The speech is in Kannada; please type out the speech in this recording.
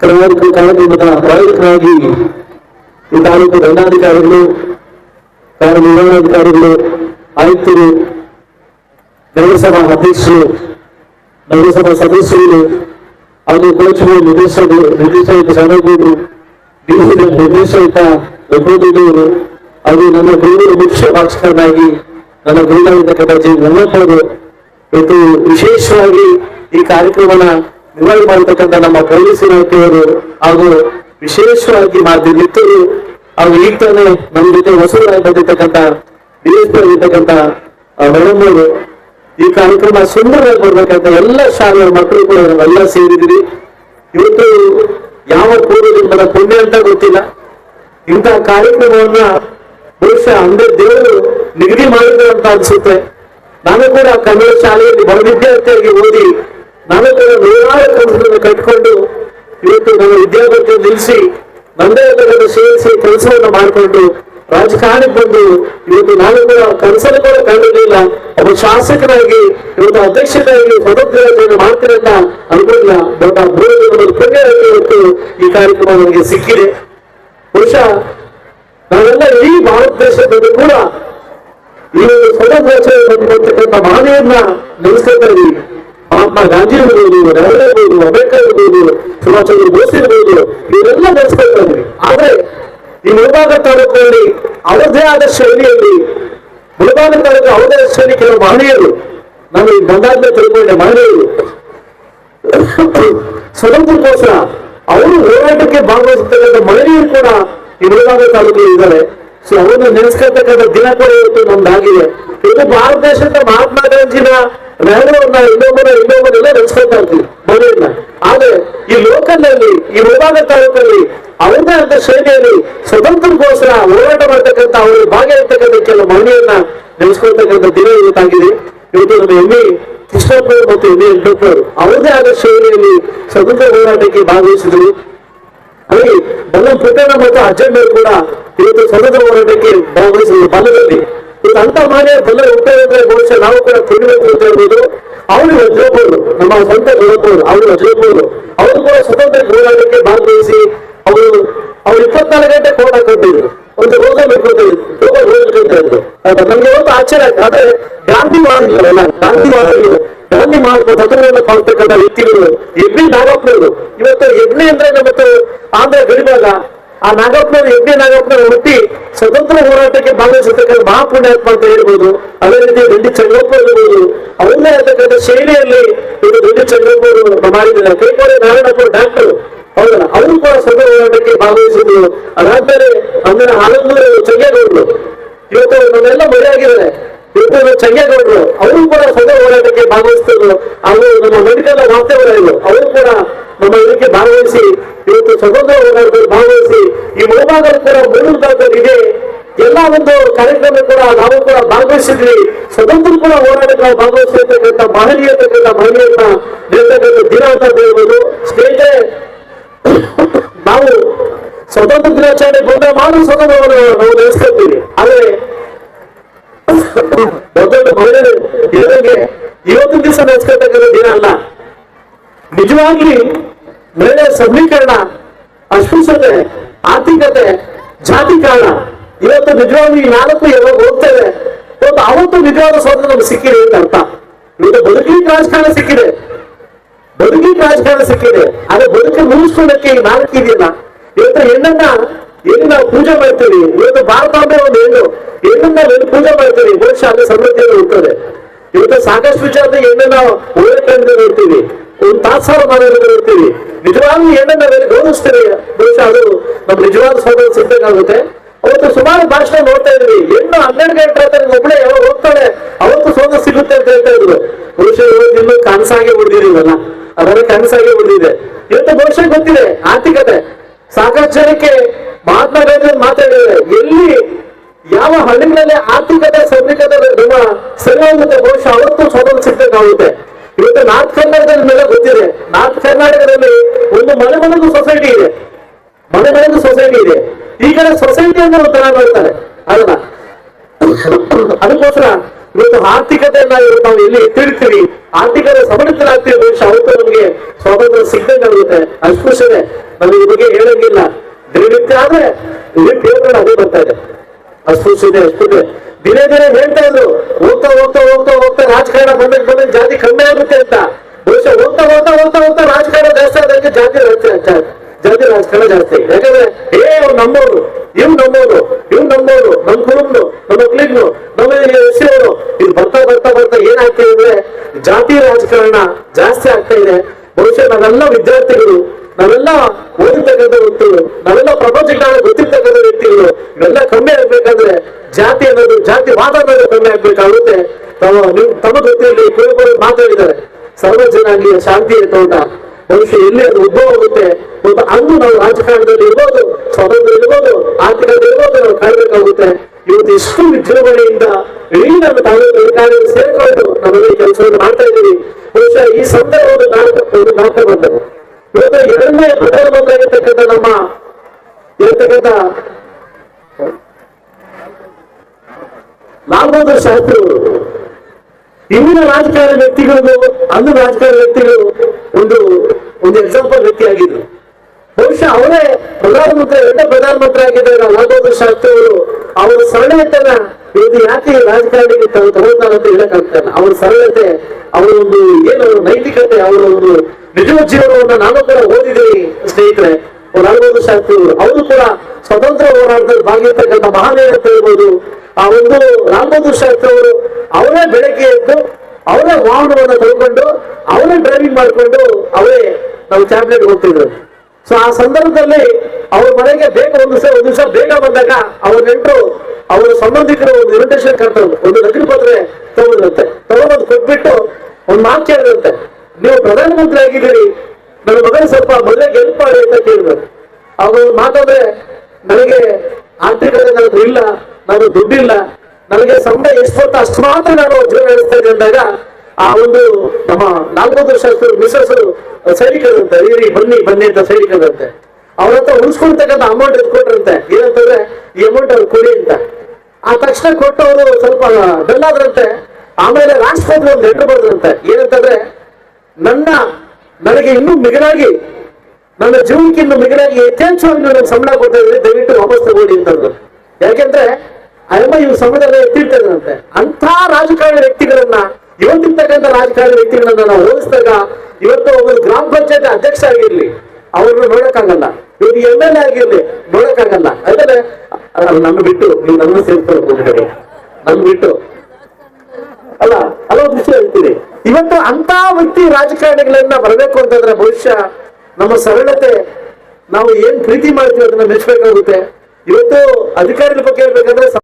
ಕರ್ನಾಟಕ ಕಾರ್ಯಕ್ರಮದ ಪ್ರಾಯೋಜಕರಾಗಿ ಈ ತಾಲೂಕು ದಂಡಾಧಿಕಾರಿಗಳು ಕಾರ್ಯನಿರ್ವಹಣಾಧಿಕಾರಿಗಳು ಆಯುಕ್ತರು, ನಗರಸಭಾ ಅಧ್ಯಕ್ಷರು, ನಗರಸಭಾ ಸದಸ್ಯರು, ಹಾಗೂ ಕೋಚರು ನಿರ್ದೇಶಕರು, ನಿರ್ದೇಶಕ ಸಣ್ಣಗೌಡರು ಡಿಸಿ ನಿರ್ದೇಶಕ ದೊಡ್ಡವರು ಹಾಗೂ ನನ್ನ ಗುರುಗಳು ಮುಖ್ಯ ಭಾಷಕರನ್ನಾಗಿ ನನ್ನ ಗುರುಗಳಾಗಿರ್ತಕ್ಕಂಥ ಕಟಾಜಿ ರಂಗಪ್ಪವರು ಇವತ್ತು ವಿಶೇಷವಾಗಿ ಈ ಕಾರ್ಯಕ್ರಮನ ನಿರ್ವಹಣೆ ಮಾಡತಕ್ಕಂಥ ನಮ್ಮ ಪೊಲೀಸ್ ಇಲಾಖೆಯವರು ಹಾಗೂ ವಿಶೇಷವಾಗಿ ಮಾಧ್ಯಮ ಮಿತ್ರರು ಹಾಗೂ ಈಗ ತಾನೇ ನಮ್ಮ ಜೊತೆ ಹೊಸದಾಗಿ ಬಂದಿರ್ತಕ್ಕಂಥ ಆಗಿರ್ತಕ್ಕಂಥ ಮೇಡಮ್ ಈ ಕಾರ್ಯಕ್ರಮ ಸುಂದರವಾಗಿ ಬರ್ಬೇಕಂತ ಎಲ್ಲ ಶಾಲೆಯ ಮಕ್ಕಳು ಕೂಡ ನಾವೆಲ್ಲ ಸೇರಿದ್ದೀವಿ. ಇವತ್ತು ಯಾವ ಪೂರ್ವದಿಂದ ಪುಣ್ಯ ಅಂತ ಗೊತ್ತಿಲ್ಲ. ಇಂತಹ ಕಾರ್ಯಕ್ರಮವನ್ನ ಬಹುಶಃ ಅಂದ್ರೆ ದೇವರು ನಿಗದಿ ಮಾಡಿದ್ರು ಅಂತ ಅನ್ಸುತ್ತೆ. ನಾನು ಕೂಡ ಕನ್ನಡ ಶಾಲೆಯಲ್ಲಿ ಬಹು ವಿದ್ಯಾರ್ಥಿಯಾಗಿ ಓದಿ ನಾನು ಕೂಡ ನೂರಾರು ಕಂಪನಿಗಳನ್ನು ಕಟ್ಕೊಂಡು ಇವತ್ತು ನನ್ನ ವಿದ್ಯಾಭ್ಯಾಸ ನಿಲ್ಲಿಸಿ ನಂದೇ ಸೇರಿಸಿ ಕೆಲಸವನ್ನು ಮಾಡಿಕೊಂಡು ರಾಜಕಾರಣಕ್ಕೆ ಬಂದು ಇವತ್ತು ನಾನು ಕೂಡ ಕನಸನ್ನು ಕೂಡ ಕಂಡಿರಲಿಲ್ಲ. ಒಬ್ಬ ಶಾಸಕರಾಗಿ ಇವತ್ತು ಅಧ್ಯಕ್ಷರಾಗಿ ಸ್ವತಂತ್ರ ಮಾಡ್ತೀನಿ ಅನುಕೂಲ ದೊಡ್ಡ ಮೂರು ಪುಣ್ಯ ಇವತ್ತು ಈ ಕಾರ್ಯಕ್ರಮ ನನಗೆ ಸಿಕ್ಕಿದೆ ಬಹುಶಃ ನಾವೆಲ್ಲ ಇಡೀ ಭಾರತ ದೇಶದಲ್ಲಿ ಕೂಡ ಈ ಒಂದು ಸ್ವತಂತ್ರ ಬಂದಿರತಕ್ಕಂಥ ಮಹನೀಯರನ್ನ ನೆನೆಸ್ಕೊಳ್ತಾ ಇದೀವಿ ಮಹಾತ್ಮ ಗಾಂಧಿ ಇರ್ಬೋದು ನೆಹರು ಇರ್ಬೋದು ಅಂಬೇಡ್ಕರ್ ಇರ್ಬೋದು ಸುಭಾಷ್ ಬೋಸ್ ಇರ್ಬೋದು ಇವರೆಲ್ಲ ಇದ್ವಿ ಆದ್ರೆ ಈ ಮುಳಬಾಗ ತಾಲೂಕಿನಲ್ಲಿ ಅವರದೇ ಆದ ಶೈಲಿಯಲ್ಲಿ, ಮುಳಬಾಗ ತಾಲೂಕು ಅವರದೇ ಶೈಲಿ ಕೆಲವು ಮಹನೀಯರು ನಮ್ಗೆ ಬಂದಾದ್ಮೇಲೆ ತಿಳ್ಕೊಂಡೆ ಮಹನೀಯರು ಸ್ವತಂತ್ರಕ್ಕೋಸ್ಕರ ಅವರು ಹೋರಾಟಕ್ಕೆ ಭಾಗವಹಿಸತಕ್ಕಂಥ ಮಹಿಳೆಯರು ಕೂಡ ಈ ಮುಳಬಾಗ ತಾಲೂಕಲ್ಲಿ ಇದ್ದಾರೆ. ಸೊ ಅವರನ್ನು ನೆನೆಸ್ಕೊಳ್ತಕ್ಕಂಥ ದಿನ ಕೂಡ ಇವತ್ತು ನಮ್ದಾಗಿದೆ. ಇದು ಭಾರತ ದೇಶದ ಮಹಾತ್ಮ ಗಾಂಧಿನ ನೆಹರೂರನ್ನ ಇನ್ನೊಬ್ಬರ ಇನ್ನೊಬ್ಬರೆಲ್ಲ ನೆನೆಸ್ಕೊಳ್ತಾ ಇದ್ವಿ. ಮನೆಯನ್ನ ಆದ್ರೆ ಈ ಲೋಕದಲ್ಲಿ, ಈ ವಿಭಾಗ ತಾಲೂಕಲ್ಲಿ ಅವರದೇ ಆದ ಶೈಲಿಯಲ್ಲಿ ಸ್ವತಂತ್ರಕ್ಕೋಸ್ಕರ ಹೋರಾಟ ಮಾಡ್ತಕ್ಕಂಥ ಅವರು ಭಾಗಿಯಾಗಿರ್ತಕ್ಕಂಥ ಕೆಲವು ಮಹಿಳೆಯನ್ನ ನೆನೆಸ್ಕೊಳ್ತಕ್ಕಂಥ ದಿನ ಇವತ್ತಾಗಿದೆ. ಇವತ್ತು ನಮ್ಮ ಎಮ್ಮೆ ಕೃಷ್ಣಪ್ಪ ಮತ್ತು ಎಮ್ಮೆ ಎಂಟಪ್ಪರು ಅವರದೇ ಆದ ಶೈಲಿಯಲ್ಲಿ ಸ್ವತಂತ್ರ ಹೋರಾಟಕ್ಕೆ ಭಾಗವಹಿಸಿದ್ರು. ಅಲ್ಲಿ ಬಲ್ಲ ಪುಟ್ಟಣ್ಣ ಮತ್ತು ಅಜ್ಜಂಡರು ಕೂಡ ಇವತ್ತು ಸ್ವತಂತ್ರ ಹೋರಾಟಕ್ಕೆ ಭಾಗವಹಿಸಿದ್ರು. ಬಲ್ಲದಲ್ಲಿ ಅಂತ ಮಾನ್ಯ ಬೆಲೆ ಉಪಯೋಗ ಬಹುಶಃ ನಾವು ಕೂಡ ತಿಳಿಬೇಕು ಅಂತ ಹೇಳ್ಬೋದು. ಅವರು ವಜ್ರಪವರು ನಮ್ಮ ಸ್ವಂತ ದೊಡ್ಡಪವರು ಅವರು ವಜ್ರಪವರು ಅವರು ಕೂಡ ಸ್ವತಂತ್ರ ಹೋರಾಟಕ್ಕೆ ಭಾಗವಹಿಸಿ ಅವರು ಅವ್ರು ಇಪ್ಪತ್ನಾಲ್ಕು ಗಂಟೆ ಕೋಟ ಕೊಟ್ಟಿದ್ರು. ಒಂದು ರೋಗ ಬಿಟ್ಕೊಟ್ಟಿದ್ರು ರೋಗ ಹೋಗ್ತಾ ಇದ್ರು ಆದ್ರೆ ನಮ್ಗೆ ಒಂದು ಆಶ್ಚರ್ಯ ಆಯ್ತು. ಆದ್ರೆ ಗಾಂಧಿ ಮಾಡಿದ್ರಲ್ಲ ಗಾಂಧಿ ಮಾಡಿದ್ರು ಗಾಂಧಿ ಮಾಡಿದ ತತ್ವವನ್ನು ಕಾಣ್ತಕ್ಕಂಥ ವ್ಯಕ್ತಿಗಳು. ಎಗ್ನಿ ನಾಗಪ್ಪನವರು ಇವತ್ತು ಎಗ್ನಿ ಅಂದ್ರೆ ನಮ್ಮತ್ತು ಆಂಧ್ರ ಗಡಿಭಾಗ. ಆ ನಾಗಪ್ಪನವರು ಎಬ್ಬಿ ನಾಗಪ್ಪನವರು ಹುಟ್ಟಿ ಸ್ವತಂತ್ರ ಹೋರಾಟಕ್ಕೆ ಭಾಗವಹಿಸತಕ್ಕಂಥ ಮಹಾಪುಣ್ಯಾತ್ಮ ಅಂತ ಹೇಳ್ಬೋದು. ಅದೇ ರೀತಿ ದಂಡಿ ಚಂದ್ರಪ್ಪ ಇರ್ಬೋದು ಅವನ್ನೇ ಇರ್ತಕ್ಕಂಥ ಶೈಲಿಯಲ್ಲಿ ಇವರು ದಂಡಿ ಚಂದ್ರಪ್ಪ ಮಾಡಿದ್ದಾರೆ. ಕೈಕೋಡೆ ನಾರಾಯಣಪ್ಪ ಡಾಕ್ಟರ್. ಹೌದಲ್ಲ? ಅವರು ಕೂಡ ಸ್ವತಂತ್ರ ಹೋರಾಟಕ್ಕೆ ಭಾಗವಹಿಸಿದ್ರು. ಅದಾದ್ಮೇಲೆ ಅಂದ್ರೆ ಹಾಲಂದೂರು ಚಂಗೇಗೌಡರು. ಇವತ್ತು ನಮ್ಮೆಲ್ಲ ಮರೆಯಾಗಿದ್ದಾರೆ ಇವತ್ತು ಚಂಗೇಗೌಡರು. ಅವರು ಕೂಡ ಸ್ವತಂತ್ರ ಹೋರಾಟಕ್ಕೆ ಭಾಗವಹಿಸ್ತಿದ್ರು. ಅವರು ನಮ್ಮ ಮೆಡಿಕಲ್ ವಾರ್ತೆಗಳಾಗಿದ್ರು ಅವರು ಕೂಡ ನಮ್ಮ ಇದಕ್ಕೆ ಭಾಗವಹಿಸಿ ಇವತ್ತು ಸ್ವತಂತ್ರ ಹೋರಾಟದಲ್ಲಿ ಭಾಗವಹಿಸಿ ಈ ಮುಳಭಾಗದಲ್ಲಿ ಕೂಡ ಮೂರು ಭಾಗದಲ್ಲಿ ಇದೆ ಎಲ್ಲ ಒಂದು ಕಾರ್ಯಕ್ರಮ ಕೂಡ ನಾವು ಕೂಡ ಭಾಗವಹಿಸಿದ್ವಿ. ಸ್ವತಂತ್ರ ಕೂಡ ಹೋರಾಟಕ್ಕೆ ನಾವು ಭಾಗವಹಿಸಿರ್ತಕ್ಕಂಥ ಮಹನೀಯತಕ್ಕಂಥ ಮಹಿಳೆಯನ್ನ ನೀಡ್ತಕ್ಕಂಥ ದಿನ ಅಂತ ಹೇಳ್ಬೋದು. ಸ್ನೇಹಿತರೆ, ನಾವು ಸ್ವತಂತ್ರ ದಿನಾಚರಣೆ ಬಂದ ಮಾಡಿ ಸ್ವತಂತ್ರವನ್ನು ನಾವು ನೆನೆಸ್ಕೊಳ್ತೀವಿ ಆದ್ರೆ, ದೊಡ್ಡ ಮಹಿಳೆಯರು ಇವತ್ತಿನ ಇವತ್ತು ದಿವಸ ನಡೆಸ್ಕೊಳ್ತಕ್ಕಂಥ ದಿನ ಅಲ್ಲ. ನಿಜವಾಗ್ಲಿ ಮಹಿಳೆಯ ಸಬಲೀಕರಣ, ಅಸ್ಪೃಶ್ಯತೆ, ಆರ್ಥಿಕತೆ, ಜಾತಿ ಕಾರಣ. ಇವತ್ತು ನಿಜವಾಗಿ ಈ ನಾಲ್ಕು ಯಾವಾಗ ಹೋಗ್ತೇವೆ ಇವತ್ತು ಅವತ್ತು ನಿಜವಾದ ಸ್ವಾತಂತ್ರ್ಯ ನಮ್ಗೆ ಸಿಕ್ಕಿದೆ ಅಂತ ಅರ್ಥ. ಇವತ್ತು ಬದುಕಲಿಕ್ಕೆ ರಾಜಕಾರಣ ಸಿಕ್ಕಿದೆ. ಬದುಕಿಗೆ ರಾಜಕಾರಣ ಸಿಕ್ಕಿದೆ. ಆದ್ರೆ ಬದುಕು ಮುಗಿಸ್ಕೊಳ್ಳಕ್ಕೆ ಈ ನಾಲ್ಕು ಇದೆಯಲ್ಲ? ಇವತ್ತು ಹೆಣ್ಣನ್ನ ಹೆಣ್ಣು ನಾವು ಪೂಜೆ ಮಾಡ್ತೀವಿ. ಇವತ್ತು ಭಾರತಾಂಬೆ ಒಂದು ಹೆಣ್ಣು. ಹೆಣ್ಣನ್ನ ಹೆಣ್ಣು ಪೂಜೆ ಮಾಡ್ತೀವಿ. ಮನುಷ್ಯ ಅಲ್ಲಿ ಸಮೃದ್ಧಿಯಲ್ಲಿ ಇರ್ತದೆ ಇವತ್ತು ಸಾಕಷ್ಟು ವಿಚಾರದ ಹೆಣ್ಣು ನಾವು ಒಳ್ಳೆ ನೋಡ್ತೀವಿ ಒಂದು ತಾತ್ಸಾರ ಮಾಡೋದ್ರಿಂದ ನೋಡ್ತೀವಿ ನಿಜವಾಗ್ಲೂ ಹೆಣ್ಣನ್ನ ಬೇರೆ ಗೌರವಿಸ್ತೀವಿ ಬಹುಶಃ ಅದು ನಮ್ಮ ನಿಜವಾದ ಸ್ವಾತಂತ್ರ್ಯ ಸಿಗ್ಬೇಕಾಗುತ್ತೆ. ಅವತ್ತು ಸುಮಾರು ಭಾಷಣ ನೋಡ್ತಾ ಇದ್ವಿ ಹೆಣ್ಣು ಹನ್ನೆರಡು ಗಂಟೆ ಆದ್ರೆ ಒಬ್ಬಳೆ ಯಾವಾಗ ಹೋಗ್ತಾಳೆ, ಅವತ್ತು ಸ್ವಾತಂತ್ರ್ಯ ಸಿಗುತ್ತೆ ಅಂತ ಹೇಳ್ತಾ ಇದ್ರು. ಬಹುಶಃ ಇವತ್ತು ಇನ್ನೂ ಕನಸಾಗಿ ಉಳಿದಿದೀವಲ್ಲ ಅದರ ಕನಸಾಗೆ ಉಳಿದಿದೆ. ಇವತ್ತು ಬಹುಶಃ ಗೊತ್ತಿದೆ, ಆರ್ಥಿಕತೆ. ಸಾಕಷ್ಟು ಜನಕ್ಕೆ ಮಹಾತ್ಮ ಗಾಂಧಿ ಮಾತಾಡಿದ್ದಾರೆ. ಎಲ್ಲಿ ಯಾವ ಹಳ್ಳಿಗಳಲ್ಲಿ ಆರ್ಥಿಕತೆ ಸಬಲೀಕರಣ ನಿಮ್ಮ ಸರಿಯಾಗುತ್ತೆ ಬಹುಶಃ ಅವತ್ತು ಸ್ವಾತಂತ್ರ್ಯ ಸಿಗ್ಬೇಕಾಗುತ್ತೆ ಇವತ್ತು ನಾರ್ತ್ ಕರ್ನಾಟಕದ ಮೇಲೆ ಗೊತ್ತಿದೆ. ನಾರ್ತ್ ಕರ್ನಾಟಕದಲ್ಲಿ ಒಂದು ಮನೆ ಮನೆಗೂ ಸೊಸೈಟಿ ಇದೆ. ಮನೆ ಮನೆಗೂ ಸೊಸೈಟಿ ಇದೆ. ಈ ಕಡೆ ಸೊಸೈಟಿಯನ್ನು ಉತ್ತರ ಮಾಡ್ತಾರೆ ಅದನ್ನ ಅದಕ್ಕೋಸ್ಕರ ಇವತ್ತು ಆರ್ಥಿಕತೆಯನ್ನ ಇವತ್ತು ನಾವು ಎಲ್ಲಿ ಎತ್ತಿಡ್ತೀವಿ? ಆರ್ಥಿಕತೆ ಸಮರ್ಥರಾಗ್ತೀವಿ ಬಹುಶಃ ಅವತ್ತು ನಮಗೆ ಸ್ವಾತಂತ್ರ್ಯ ಸಿಗ್ಬೇಕಾಗುತ್ತೆ ಅಸ್ಪೃಶ್ಯತೆ. ನಮಗೆ ಬಗ್ಗೆ ಹೇಳಂಗಿಲ್ಲ. ದಿನನಿತ್ಯ ಆದ್ರೆ ಇಲ್ಲಿ ಅದೇ ಬರ್ತಾ ಇದೆ. ಅಸ್ಪೃಶ್ಯತೆ ಅಸ್ಪೃಶ್ಯತೆ ದಿನೇ ದಿನೇ ಹೇಳ್ತಾ ಇದ್ರು, ಹೋಗ್ತಾ ಹೋಗ್ತಾ ಹೋಗ್ತಾ ಹೋಗ್ತಾ ರಾಜಕಾರಣ ಬಂದಾಗ ಬಂದಾಗ ಜಾತಿ ಕಮ್ಮಿ ಆಗುತ್ತೆ ಅಂತ. ಬಹುಶಃ ಹೋಗ್ತಾ ಹೋಗ್ತಾ ಹೋಗ್ತಾ ಹೋಗ್ತಾ ರಾಜಕಾರಣ ಜಾಸ್ತಿ ಆದಂಗೆ ಜಾತಿ ಜಾತಿ ರಾಜಕಾರಣ ಜಾಸ್ತಿ. ಯಾಕಂದ್ರೆ, ಏ ಅವ್ರು ನಂಬೋರು ಇವ್ ನಂಬೋರು ಇವ್ ನಂಬೋರು ನಮ್ ಕುರುಬ್ನು ನಮ್ಮ ಮಕ್ಳಿಗ್ನು ನಮ್ಮ ಹೆಸರು ಇದು ಬರ್ತಾ ಬರ್ತಾ ಬರ್ತಾ ಏನಾಗ್ತಿದೆ ಅಂದ್ರೆ ಜಾತಿ ರಾಜಕಾರಣ ಜಾಸ್ತಿ ಆಗ್ತಾ ಇದೆ. ಬಹುಶಃ ನಾವೆಲ್ಲ ವಿದ್ಯಾರ್ಥಿಗಳು, ನಾವೆಲ್ಲ ಓದಿರ್ತಕ್ಕಂಥ ವ್ಯಕ್ತಿಗಳು, ನಾವೆಲ್ಲ ಪ್ರಪಂಚ ಜ್ಞಾನ ಗೊತ್ತಿರ್ತಕ್ಕಂಥ ವ್ಯಕ್ತಿಗಳು, ಇವೆಲ್ಲ ಕಮ್ಮಿ ಆಗ್ಬೇಕಂದ್ರೆ ಜಾತಿ ಅನ್ನೋದು ಜಾತಿ ಕಮ್ಮಿ ಆಗ್ಬೇಕಾಗುತ್ತೆ ತಾವು ನೀವು ತಮ್ಮ ಜೊತೆಯಲ್ಲಿ ಕುರುಬರು ಮಾತಾಡಿದ್ದಾರೆ. ಸರ್ವ ಜನಾಂಗೀಯ ಶಾಂತಿಯ ತೋಟ ಬಹುಶಃ ಎಲ್ಲಿ ಅದು ಉದ್ಭವ ಆಗುತ್ತೆ ಒಂದು ಅಂದು ನಾವು ರಾಜಕಾರಣದಲ್ಲಿ ಇರ್ಬೋದು ಸ್ವಾತಂತ್ರ್ಯ ಇರ್ಬೋದು ಆರ್ಥಿಕತೆ ಇರ್ಬೋದು, ನಾವು ಕಾಯ್ಬೇಕಾಗುತ್ತೆ. ಇವತ್ತು ಇಷ್ಟು ವಿಜೃಂಭಣೆಯಿಂದ ಇಡೀ ನಮ್ಮ ತಾಲೂಕು ಅಧಿಕಾರಿಗಳು ಸೇರ್ಕೊಂಡು ನಾವೆಲ್ಲ ಈ ಕೆಲಸವನ್ನು ಮಾಡ್ತಾ ಇದ್ದೀವಿ ಬಹುಶಃ ಈ ಸಂದರ್ಭ ಒಂದು ನಾಟಕ ಒಂದು ನಾಟಕ ಬಂದವು ಇವತ್ತು ಎರಡನೇ ಪ್ರಧಾನಮಂತ್ರಿ ಆಗಿರ್ತಕ್ಕಂಥ ನಮ್ಮ ಇರತಕ್ಕಂಥ ಲಾಲ್ ಬಹದ್ದೂರ್ ಶಾಸ್ತ್ರಿ ಅವರು ಇಂದಿನ ರಾಜಕಾರಣ ವ್ಯಕ್ತಿಗಳು ಅಂದು ರಾಜಕಾರಣ ವ್ಯಕ್ತಿಗಳು ಒಂದು ಒಂದು ಎಕ್ಸಾಂಪಲ್ ವ್ಯಕ್ತಿ ಆಗಿದ್ರು ಬಹುಶಃ ಅವರೇ ಪ್ರಧಾನಮಂತ್ರಿ ಎರಡನೇ ಪ್ರಧಾನಮಂತ್ರಿ ಆಗಿದ್ದಾಗ ಓದೋದು ಶಾಸ್ತ್ರವರು ಶಾಸ್ತ್ರಿ ಅವರು ಸರಳತೆನ ಇದು ಯಾಕೆ ರಾಜಕಾರಣಿಗೆ ತಾವು ತಗೊಳ್ತಾರಂತ ಹೇಳಕ್ಕಾಗ್ತಾನೆ ಅವರ ಸರಳತೆ, ಅವರ ಒಂದು ಏನು, ನೈತಿಕತೆ, ಅವರ ಒಂದು ನಿಜ ಜೀವನವನ್ನ ನಾನು ಕೂಡ ಓದಿದ್ದೀನಿ ಸ್ನೇಹಿತರೆ. ಅವರು ಶಾಸ್ತ್ರಿಯವರು ಶಾಸ್ತ್ರಿ ಅವರು. ಕೂಡ ಸ್ವತಂತ್ರ ಹೋರಾಟದಲ್ಲಿ ಭಾಗಿರ್ತಕ್ಕಂಥ ಮಹಾನೇರ ಅಂತ ಹೇಳ್ಬೋದು. ಆ ಒಂದು ರಾಮ್ ಬಹದ್ದೂರ್ ಶಾಸ್ತ್ರಿ ಅವರು ಅವರೇ ಬೆಳಗ್ಗೆ ಎದ್ದು ಅವರೇ ವಾಹನವನ್ನ ತಗೊಂಡು ಅವರೇ ಡ್ರೈವಿಂಗ್ ಮಾಡಿಕೊಂಡು ಅವರೇ ನಾವು ಚಾಂಪಿಯನ್ ಹೋಗ್ತಿದ್ರು. ಸೊ ಆ ಸಂದರ್ಭದಲ್ಲಿ ಅವ್ರ ಮನೆಗೆ ಬೇಗ ಒಂದು ದಿವಸ ಒಂದು ದಿವಸ ಬೇಗ ಬಂದಾಗ ಅವ್ರ ನೆಂಟರು, ಅವರ ಸಂಬಂಧಿಕರು ಒಂದು ಇನ್ವಿಟೇಷನ್ ಕರ್ತಾರೆ ಒಂದು ನಗರ ಪತ್ರ ತಗೊಂಡ್ರಂತೆ ತಗೊಂಡು ಕೊಟ್ಬಿಟ್ಟು ಒಂದು ಮಾತು ಕೇಳಿರುತ್ತೆ ನೀವು ಪ್ರಧಾನಮಂತ್ರಿ ಆಗಿದ್ದೀರಿ. ನನ್ನ ಮಗನ ಸ್ವಲ್ಪ ಮದುವೆಗೆ ಹೆಲ್ಪ್ ಮಾಡಿ ಅಂತ ಕೇಳಿದ್ರು. ಅವ್ರು ಮಾತಾದ್ರೆ ನನಗೆ ಆರ್ಥಿಕತೆ ನನಗೆ ಇಲ್ಲ, ನಾನು ದುಡ್ಡಿಲ್ಲ. ನನಗೆ ಸಂಬಳ ಎಷ್ಟು ಹೊತ್ತು ಅಷ್ಟು ಮಾತ್ರ ನಾನು ಜೀವನ ನಡೆಸ್ತಾ ಇದ್ದೆ ಆ ಒಂದು ನಮ್ಮ ನಾಲ್ಕು ಶಾಸ್ತ್ರ ಮಿಸಸ್ ಸೈನಿಕರಂತೆ ಇರಿ, ಬನ್ನಿ ಬನ್ನಿ ಅಂತ ಸೈನಿಕರಂತೆ ಅವ್ರ ಹತ್ರ ಉಳಿಸ್ಕೊಳ್ತಕ್ಕಂಥ ಅಮೌಂಟ್ ಎತ್ಕೊಟ್ರಂತೆ ಏನಂತಂದ್ರೆ ಈ ಅಮೌಂಟ್ ಅವ್ರು ಕೊಡಿ ಅಂತ. ಆ ತಕ್ಷಣ ಕೊಟ್ಟವರು ಸ್ವಲ್ಪ ಬೆಲ್ಲಾದ್ರಂತೆ ಆಮೇಲೆ ರಾಷ್ಟ್ರಪತಿ ಒಂದು ಲೆಟರ್ ಬರೆದ್ರಂತೆ. ಏನಂತಂದ್ರೆ, ನನ್ನ, ನನಗೆ ಇನ್ನೂ ಮಿಗಿಲಾಗಿ, ನನ್ನ ಜೀವನಕ್ಕೆ ಇನ್ನು ಮಿಗಿಲಾಗಿ ಯಥೇಚ್ಛವಾಗಿ ನೀವು ನನಗೆ ಸಂಬಳ ಕೊಡ್ತಾ ಇದ್ರೆ ದಯವಿಟ್ಟು ವಾಪಸ್ ಸಂಬಳದಲ್ಲಿ ಎತ್ತಿರ್ತಾರಂತೆ ಅಂತ ರಾಜಕಾರಣ ವ್ಯಕ್ತಿಗಳನ್ನ, ಇವತ್ತಿರ್ತಕ್ಕಂಥ ರಾಜಕಾರಣ ವ್ಯಕ್ತಿಗಳನ್ನ ನಾವು ಹೋಲಿಸಿದಾಗ ಇವತ್ತು ಒಬ್ಬರು ಗ್ರಾಮ ಪಂಚಾಯತ್ ಅಧ್ಯಕ್ಷ ಆಗಿರ್ಲಿ, ಅವ್ರನ್ನ ನೋಡಕ್ಕಾಗಲ್ಲ. ಇವ್ರು ಎಂ ಎಲ್ ಎ ಆಗಿರ್ಲಿ, ನೋಡಕ್ಕಾಗಲ್ಲ. ಅಂದ್ರೆ ಬಿಟ್ಟು, ನೀವು ನನ್ನ ಬಿಟ್ಟು. ಅಲ್ಲ ಒಂದು ವಿಷಯ ಹೇಳ್ತೀನಿ. ಇವತ್ತು ಅಂತ ವ್ಯಕ್ತಿ ರಾಜಕಾರಣಿಗಳನ್ನ ಬರಬೇಕು ಅಂತಂದ್ರೆ ಭವಿಷ್ಯ ನಮ್ಮ ಸರಳತೆ, ನಾವು ಏನ್ ಪ್ರೀತಿ ಮಾಡ್ತೀವಿ ಅದನ್ನ ಮೆಚ್ಚಬೇಕಾಗುತ್ತೆ ಇವತ್ತು ಅಧಿಕಾರಿಗಳ ಬಗ್ಗೆ ಹೇಳ್ಬೇಕಂದ್ರೆ